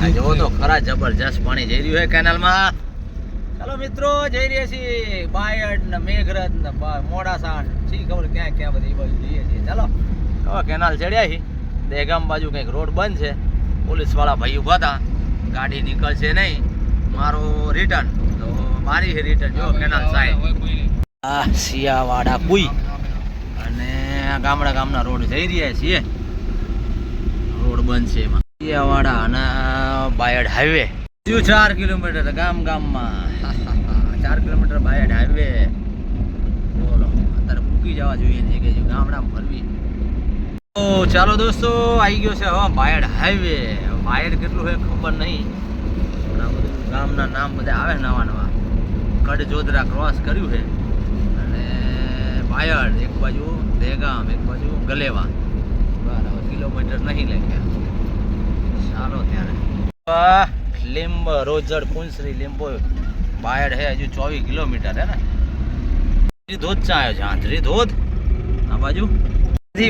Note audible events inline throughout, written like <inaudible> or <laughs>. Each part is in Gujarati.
હા જો તો ખરા જબરજસ્ત પાણી જઈ રહ્યું છે કેનાલમાં. ચાલો મિત્રો જઈ રહ્યા છીએ બાયડ ને મેઘરજ ને ને શી ખબર ક્યાં ક્યાં બધી બાજુ જઈએ છીએ. ચાલો હવે કેનાલ ચડ્યા છીએ. દહેગામ બાજુ કંઈક રોડ બંધ છે. પોલીસવાળા ભાઈ ઊભા હતા. ગાડી નીકળશે નહીં. મારો રિટર્ન તો મારી છે રિટર્ન જો કેનાલ સાહેબ આ સિયાવાડા કુઈ અને ગામડા ગામના રોડ જઈ રહ્યા છીએ. રોડ બંધ છે એમાં. સિયાવાડા અને બાયડ હાઈવે. હજુ ચાર કિલોમીટર ગામ ગામમાં. <laughs> ચાર કિલોમીટર બાયડ હાઈવે. બોલો, અત્યારે મૂકી જવા જોઈએ ને કે ગામડામાં ફરવી. તો ચાલો દોસ્તો આવી ગયો છે હવે બાયડ હાઈવે. બાયડ કેટલું છે ખબર નહીં આ બધું ગામના નામ બધા આવે નવા નવા કડજોદરા ક્રોસ કર્યું છે. અને બાયડ, એક બાજુ દેગામ, એક બાજુ ગલેવા. બરાબર, કિલોમીટર નહીં લખ્યા. ચાલો ત્યારે. લીંબ રોજડ કુંસરી લીંબો બાયડ હે, હજુ ચોવીસ કિલોમીટર હે ને. ધોધ ચા આવ્યો આંધરી ધોધ. આ બાજુ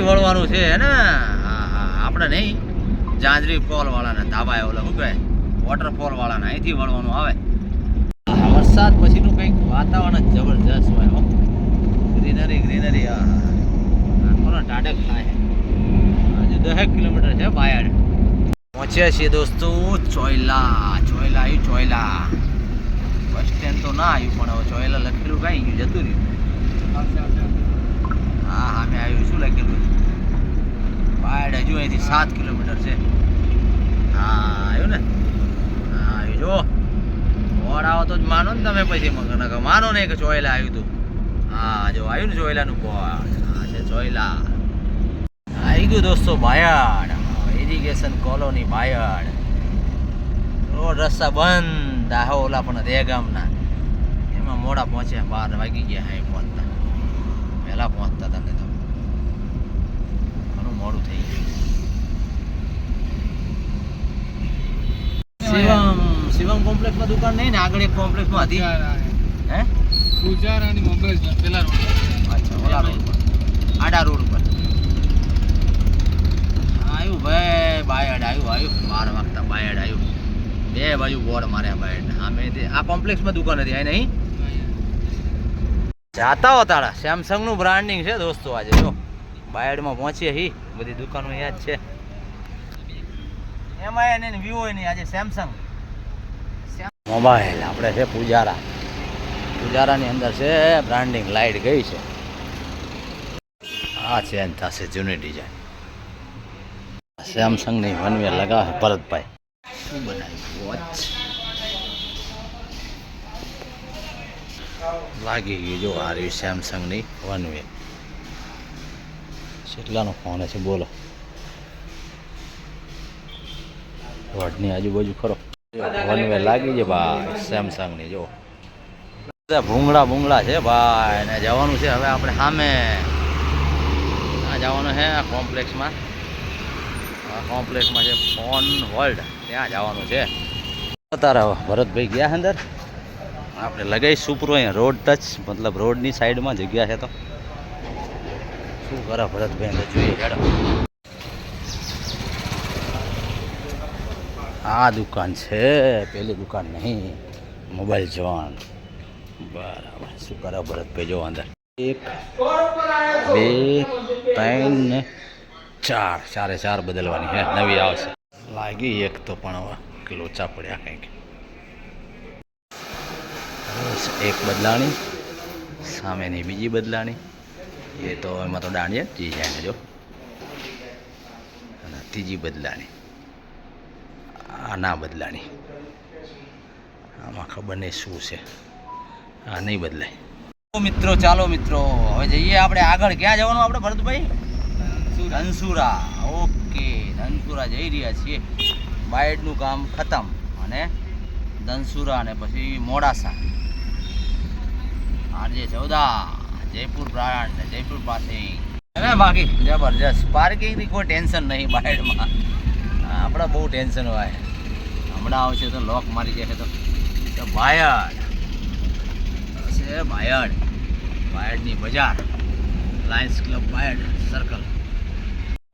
વળવાનું છે હે ને. આપણે નહીં. જાંજરી ફોલ વાળાના ધાબા ઓલા, શું કહે વોટરફોલ વાળાના અહીંથી વળવાનું આવે. વરસાદ પછીનું કંઈક વાતાવરણ જ જબરજસ્ત હોય, હો. ગ્રીનરી ગ્રીનરી આખો ટાઢક થાય. હજુ દહેક કિલોમીટર છે બાયડ. પહોંચ્યા છીએ દોસ્તો. ચોયલા ચોયલા આવ્યું ચોયલા. બસ સ્ટેન્ડ તો ના આવ્યું, પણ હવે ચોયલા લખેલું કાંઈ ગયું, જતું રહ્યું. હા હા, મેં આવ્યું, શું લખેલું પાડ હજુ અહીંથી સાત કિલોમીટર છે. હા આવ્યું ને? હા આવ્યું જો બોર્ડ આવો તો જ માનો ને તમે પછી મગર માનો ને કે ચોયલા આવ્યું હતું. હા, જો, આવ્યું ને ચોયલાનું બોર્ડ. હા, છે ચોયલા. આવી ગયું દોસ્તો Bayad irrigation colony Bayad. Road રસ્તા બંધ. દાહો ઓલા પણ દેગામના એમાં મોડા પહોંચ્યા બાર વાગી ગયા હાઈ પહોંચતા. વહેલા પહોંચતા તમને તો. ઘણું મોડું થઈ ગયું. શિવમ શિવમ કોમ્પ્લેક્સમાં દુકાન નહીં ને? આગળ એક કોમ્પ્લેક્સમાં હતી. હે? ગુજરારાની મોબાઈલ પેલા રોડ. અચ્છા ઓલા રોડ આડા રોડ આવ્યું ભાઈ, બાયડ આવ્યું આવ્યું બાર વાગતા બાયડ આવ્યું બે બાજુ બોર્ડ માર્યા બાયડ હા, મેં આ કોમ્પ્લેક્સમાં દુકાન હતી આ નહીં? જાતા હોતા સેમસંગનું બ્રાન્ડિંગ છે દોસ્તો આજે, જો. બાયડમાં પહોંચીએ હી. બધી દુકાનો યાદ છે. એમાં એને વિવો નહીં. આજે સેમસંગ મોબાઈલ આપણે છે પૂજારા. પૂજારાની અંદર છે બ્રાન્ડિંગ લાઇટ ગઈ છે. આ ચેન્જ થશે જૂની ડિઝાઇન સેમસંગની વનવે લગાવે ભરતભાઈ. શું બનાવી વોચ. લાગી ગયું જો આ રહ્યું સેમસંગની વનવે કેટલાનો ફોન છે બોલો. વોટની આજુબાજુ ખરો. વનવે લાગી છે ભાઈ સેમસંગની જો. ભૂંગળા ભૂંગળા છે ભાઈ ને જવાનું છે હવે આપણે સામે. આ જવાનું છે આ કોમ્પ્લેક્સમાં છે ફોન વર્લ્ડ. ત્યાં જવાનું છે? તારા ભરતભાઈ ગયા અંદર? આપણે લગાવી સુપરો અહીંયા. રોડ ટચ મતલબ રોડની સાઈડમાં જગ્યા છે તો. શું કરે ભરતભાઈ અંદર? જોઈએ, હેડો. આ દુકાન છે. પેલી દુકાન નહીં. મોબાઈલ જોવાન. બરાબર. શું કરે ભરતભાઈ? જો અંદર. એક, બે, ત્રણ ને ચાર, ચારે ચાર બદલવાની હે, નવી આવશે. લાગી એક તો પણ લોચા પડ્યા કંઈક. એક બદલાણી, સામેની બીજી બદલાણી. એ તો એમાં તો દાંડિયા જી જાય જો. અને ત્રીજી બદલાણી. આના બદલાણી. આમાં ખબર નહીં શું છે. આ નહીં બદલાય. મિત્રો, ચાલો મિત્રો, હવે જઈએ આપણે આગળ. ક્યાં જવાનું આપણે, ભરતભાઈ? ધનસુરા ઓકે, ધનસુરા જઈ રહ્યા છીએ. બાયડનું કામ ખતમ અને ધનસુરા અને પછી મોડાસા. આરજે ચૌદા, જયપુર બ્રાન્ડ જયપુર પાસે. અને બાકી, જબરજસ્ત. પાર્કિંગની કોઈ ટેન્શન નહીં બાયડમાં. આપણે બહુ ટેન્શન હોય. હમણાં આવશે તો લોક મારી જશે તો. બાયડ. છે બાયડ. બાયડની બજાર. લાયન્સ ક્લબ બાયડ સર્કલ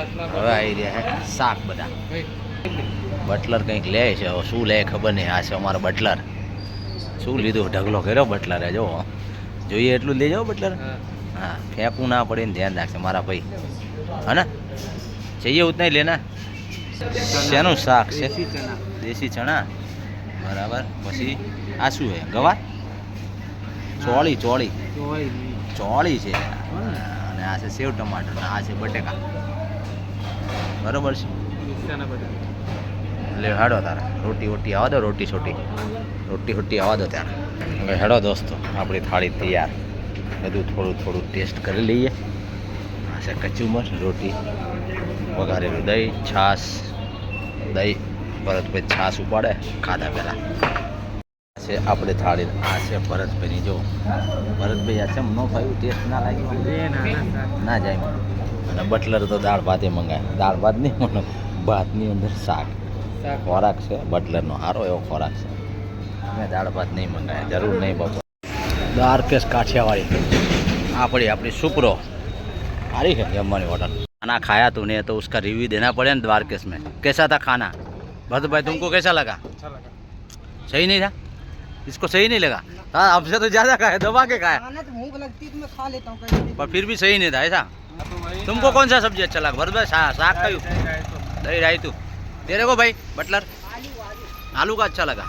હવે આવી રહ્યા છે શાક બધા. બટલર કંઈક લે છે શું લે ખબર નહીં આ છે અમારો બટલર. શું લીધું ઢગલો કર્યો બટલરે જો. જોઈએ એટલું લેજો બટલર. હા. ફેંકવું ના પડે ને ધ્યાન રાખશે મારા ભાઈ. હા જઈએ ઉત નહીં લેના. શેનું શાક છે? દેશી ચણા. બરાબર. પછી આ શું છે? ગવાર? ચોળી ચોળી. ચોળી. છે. અને આ છે સેવ ટમાટર આ છે બટેકા. બરોબર છે. એટલે હેડો તારે. રોટી વોટી આવવા દો રોટી છોટી. રોટી હોટી આવવા દો ત્યારે. હવે હેડો દોસ્તો આપણી થાળી તૈયાર. બધું થોડું થોડું ટેસ્ટ કરી લઈએ. છે કચુંબર રોટી વઘારેલું દહીં છાશ દહીં ભરતભાઈ છાશ ઉપાડે ખાધા પહેલાં. છે આપણે થાળી આ છે ભરતભાઈની જો. ભરતભાઈ આ છે ન ખાયું ટેસ્ટ ના લાગ્યું? ના જાય અને બટલર તો દાળ ભાતે મંગાય દાળ ભાત નહીં મને ભાતની અંદર શાક ખોરાક છે બટલરનો સારો એવો ખોરાક છે મેં દાળ ભાત નહીં મંગાયા જરૂર નહીં બાપુ દ્વારકેશ કાઠિયાવાડી આપણી આપણી સુપરો सारी है जम्मू होटल खाना खाया तूने तो उसका रिव्यू देना पड़े ना द्वारकेश में कैसा था खाना भरत भाई तुमको कैसा लगा सही नहीं था इसको सही नहीं लगा हाँ हमसे तो ज़्यादा खाया दबा के खाया खाना तो भूख लगती है तो मैं खा लेता हूँ कहीं पर फिर भी सही नहीं था ऐसा तुमको कौन सा सब्जी अच्छा लगा भरत भाई शा- साग खायू दही राई तू तेरे को भाई बटलर आलू का अच्छा लगा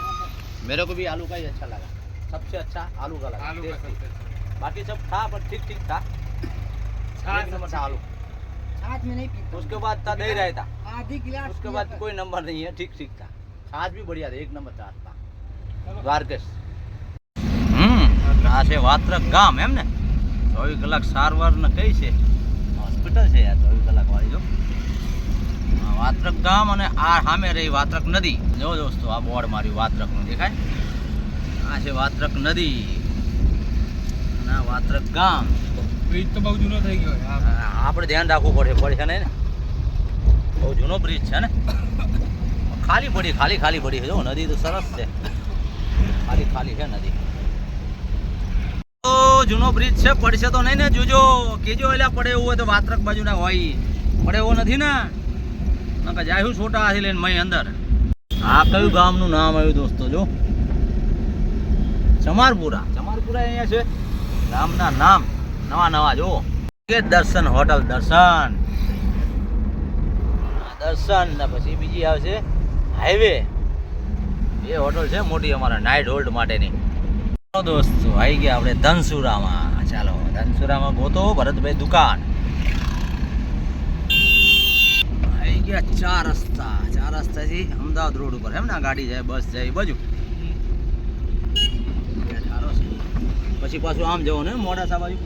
मेरे को भी आलू का ही अच्छा लगा सबसे अच्छा आलू का लगा आलू का टेस्टी। सबसे अच्छा। बाकी सब था पर ठीक ठीक था एक नंबर था आलू छाछ में नहीं पीता उसके बाद था दही रायता आधी गिलास उसके पिया बाद कर- कोई नंबर नहीं है ठीक ठीक था छाछ भी बढ़िया था एक नंबर छाछ था દ્વારકેશ હમ આ છે વાત્રક ગામ એમ ને ચોવીસ કલાક સારવાર ને કઈ છે હોસ્પિટલ છે યાર ચોવીસ કલાક વાળી જો. વાત્રક ગામ અને આ સામે રહી વાત્રક નદી. જો દોસ્તો આ બોર્ડ માર્યું વાત્રકનું દેખાય. આ છે વાત્રક નદી. અને આ વાત્રક ગામ. બ્રિજ તો બહુ જૂનો થઈ ગયો. આપણે ધ્યાન રાખવું પડે પડે છે ને બહુ જૂનો બ્રિજ છે ને. ખાલી પડી ખાલી ખાલી પડી છે. જો નદી તો સરસ છે. ખાલી ખાલી છે નદી. જૂનો બ્રિજ છે, પડશે તો નહીં ને, જોજો. કેજો એટલે પડે એવું હોય તો વાત્રક બાજુના હોય. પડે એવો નથી ને. નકર જાહ્યું છોટા હાથી લઈને મય અંદર. આ કયું ગામનું નામ આવ્યું દોસ્તો, જો? ચમારપુરા. ચમારપુરા અહીંયા છે. ગામના નામ. નવા નવા જો કે દર્શન, હોટલ દર્શન. દર્શન, ને પછી બીજી આવશે હાઈવે એ હોટલ છે મોટી અમારા નાઇટ હોલ્ડ માટેની. દોસ્તો આવી ગયા આપણે ધનસુરામાં. ચાલો, ધનસુરામાં ગોતો ભરતભાઈ દુકાન. આવી ગયા ચાર રસ્તા, ચાર રસ્તાથી અમદાવાદ રોડ ઉપર. એમ ના ગાડી જાય, બસ જાય બાજુ પછી પાછું આમ જવું ને મોડાસા બાજુ.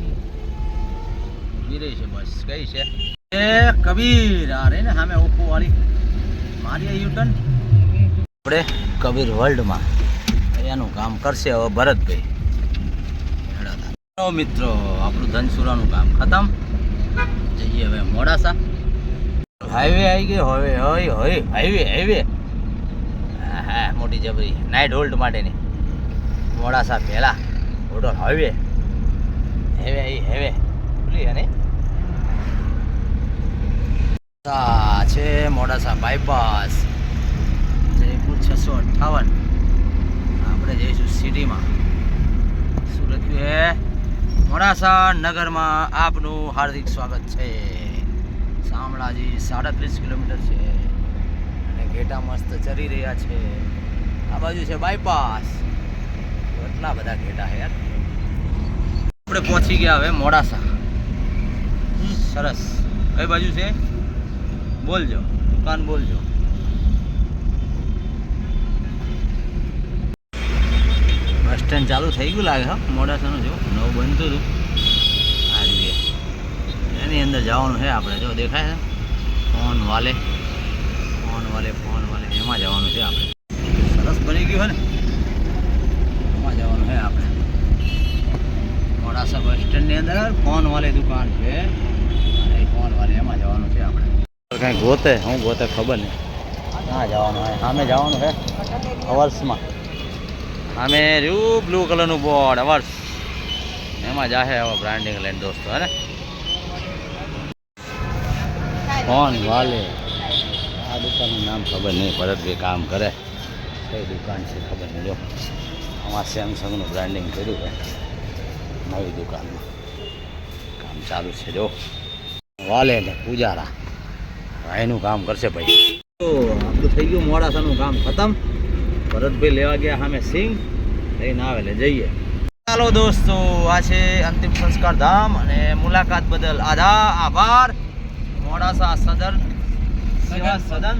ગીરે છે બસ કઈ છે. એ કબીર, આ રે ને સામે ઓપ્પો વાળી. મારી યુટર્ન આપણે કબીર વર્લ્ડમાં એનું કામ કરશે હવે ભરતભાઈ. મિત્રો, આપણું ધનસુરાનું કામ ખતમ. જઈએ હવે મોડાસા. હાઈવે આવી ગયો, હવે હોય હોય હાઈવે હાઈવે. હા મોટી જબરી નાઇટ હોલ્ડ માટેની. મોડાસા પહેલા. Hotel highway. હેવે આવી હેવે ભૂલી અને છે, મોડાસા બાયપાસ જયપુર છસો અઠ્ઠાવન. આપણે જઈશું સિટીમાં. શું લખ્યું છે મોડાસા નગરમાં આપનું હાર્દિક સ્વાગત છે. શામળાજી સાડત્રીસ કિલોમીટર છે. અને ઘેટા મસ્ત ચરી રહ્યા છે. આ બાજુ છે બાયપાસ એટલા બધા ઘેટા છે આપણે પહોંચી ગયા હવે મોડાસા. સરસ. કઈ બાજુ છે? બોલજો. દુકાન બોલજો બસ સ્ટેન્ડ ચાલુ થઈ ગયું લાગે હા. મોડાસાનું જો નવું બનતું હતું. હાઈવે એની અંદર જવાનું છે આપણે. જો દેખાય છે? ફોન વાલે. ફોન વાલે ફોન વાલે. એમાં જવાનું છે આપણે. સરસ બની ગયું છે ને? એમાં જવાનું છે આપણે. મોડાસા બસ સ્ટેન્ડની અંદર ફોન વાલે દુકાન છે. અને ફોન વાલે એમાં જવાનું છે આપણે. કઈ ગોતે? હું ગોતે ખબર નહીં. ના જવાનું હોય. સામે જવાનું છે. અવર્સમાં સામે રહ્યું બ્લુ કલરનું બોર્ડ અવર્સ એમાં જાહે હવે બ્રાન્ડિંગ લઈને દોસ્તો, હે ને? કોણ વાલે? આ દુકાનનું નામ ખબર નહીં ભરતભાઈ કામ કરે. કઈ દુકાન છે ખબર નહીં, જો. આમાં સેમસંગનું બ્રાન્ડિંગ કર્યું છે. નવી દુકાનમાં કામ ચાલુ છે, જો. વાલે ને પૂજારા. એનું કામ કરશે ભાઈ. આપણું થઈ ગયું, મોડાસાનું કામ ખતમ. ભરતભાઈ લેવા ગયા સામે સિંહ. લઈને આવે એટલે જઈએ. ચાલો દોસ્તો આ છે અંતિમ સંસ્કાર ધામ અને મુલાકાત બદલ આધા આભાર. મોડાસા સદન સેવા સદન.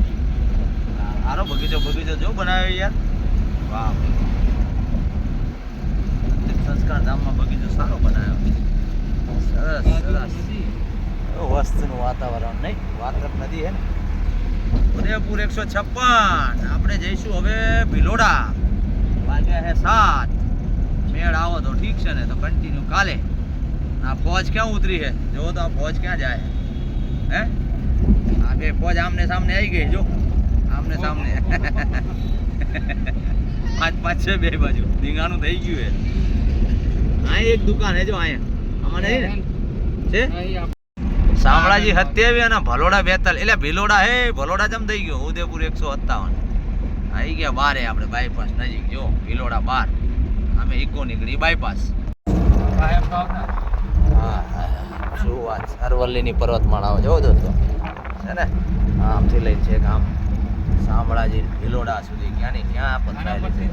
સારો બગીચો બગીચો જો બનાવ્યો યાર. વાહ. અંતિમ સંસ્કાર ધામમાં બગીચો સારો બનાવ્યો. સરસ સરસ. વસ્તુનું વાતાવરણ નહીં. વાત નદી હે ને? ઉદયપુર એકસો છપ્પન. આપણે જઈશું હવે ભિલોડા. વાગ્યા હે સાત. મેળ આવો તો ઠીક છે ને તો કન્ટિન્યુ કાલે. આ ફોજ ક્યાં ઉતરી છે? જો તો આ ફોજ ક્યાં જાય. હે? આ બે ફોજ આમને સામને આવી ગઈ જો આમને સામને. <laughs> પાંચ પાંચ છે બે બાજુ. ધીંગાણું થઈ ગયું છે. અહીં એક દુકાન હે જો અહીંયા. અમારે છે? શામળાજી સત્યાવી અને ભલોડા બેતાલ. એટલે ભિલોડા હે ભલોડા જમ થઈ ગયો? ઉદયપુર એકસો સત્તાવન. આવી ગયા બારે આપણે બાયપાસ નજીક જો ભિલોડા બાર. અમે ઇકો નીકળી બાયપાસ હા હા શું વાત. અરવલ્લીની પર્વતમાળાઓ જોવો દોસ્તો. છે ને? આમથી લઈ છે આમ શામળાજી ભિલોડા સુધી. ક્યાં ની ક્યાં પથરાયેલી છે?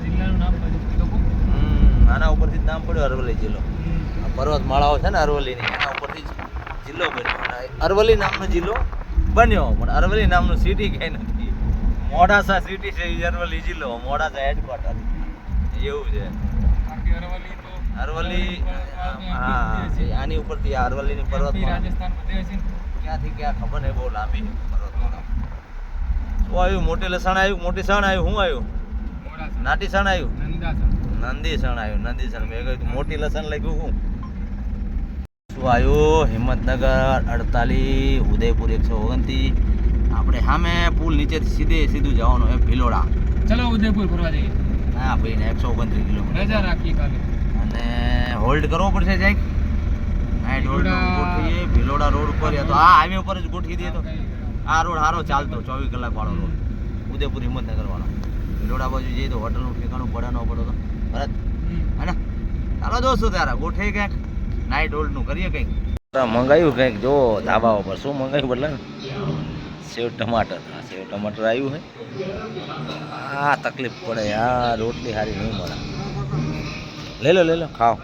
આના ઉપરથી જ નામ પડ્યું અરવલ્લી જિલ્લો. પર્વતમાળાઓ છે ને અરવલ્લીની એના ઉપરથી જ જિલ્લો બન્યો. અરવલ્લી નામનો જિલ્લો બન્યો પણ અરવલ્લી નામનું સિટી કંઈ નથી. મોડાસા સિટી છે એ અરવલ્લી જિલ્લો મોડાસા હેડક્વાર્ટર એવું છે. અરવલ્લી હા આની ઉપરથી આ અરવલ્લીની પર્વત ક્યાંથી ક્યાં ખબર નહીં બહુ લાંબી પર્વતમાં શું આવ્યું? મોટી લસણ આવ્યું? મોટી સણ આવ્યું? શું આવ્યું? નાટી સણ આવ્યું? નંદીસણ આવ્યું નંદીસણ મેં કહ્યું મોટી લસણ લખ્યું હું શું આવ્યું? હિંમતનગર અડતાલીસ ઉદયપુર એકસો ઓગણત્રીસ. આપણે સામે પુલ નીચે સીધે સીધું જવાનું એમ ભિલોડા. ચલો ઉદયપુર ફરવા જઈએ. હા ભાઈ ને એકસો ઓગણત્રીસ કિલોમીટર. રજા રાખીએ કાલે. અને હોલ્ડ કરવો પડશે જાય નાઇટ હોલ્ડ ગોઠવીએ ભિલોડા રોડ ઉપર યા તો આ હાઈવે ઉપર જ ગોઠવી દઈએ તો. આ રોડ સારો ચાલતો ચોવીસ કલાક વાળો રોડ. ઉદયપુર હિંમતનગર વાળો ભિલોડા બાજુ જઈએ તો હોટલનું ઠેકાણું પડે ન પડે તો. ભરત. હે ને? ચાલો દોસ્તો ત્યારે ગોઠવી કંઈક નાઇટ હોલ્ડનું કરીએ કંઈક? મંગાવ્યું કંઈક જો ધાબા ઉપર. શું મંગાવ્યું બદલે સેવ ટમાટર. હા, સેવ ટમાટર આવ્યું હે. આ તકલીફ પડે. આ રોટલી સારી નહીં મળે. લઈ લો લઈ લો, ખાઓ.